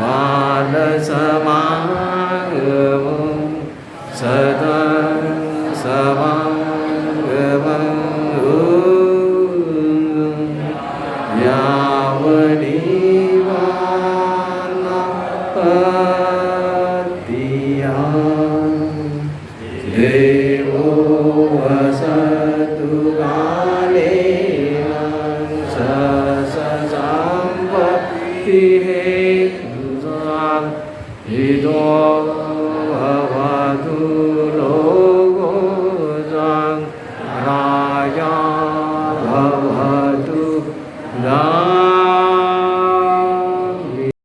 बालसमागमं समागव सदा समागव यावणी माया देवो वसतुमाले स सम्पत्तिः Idola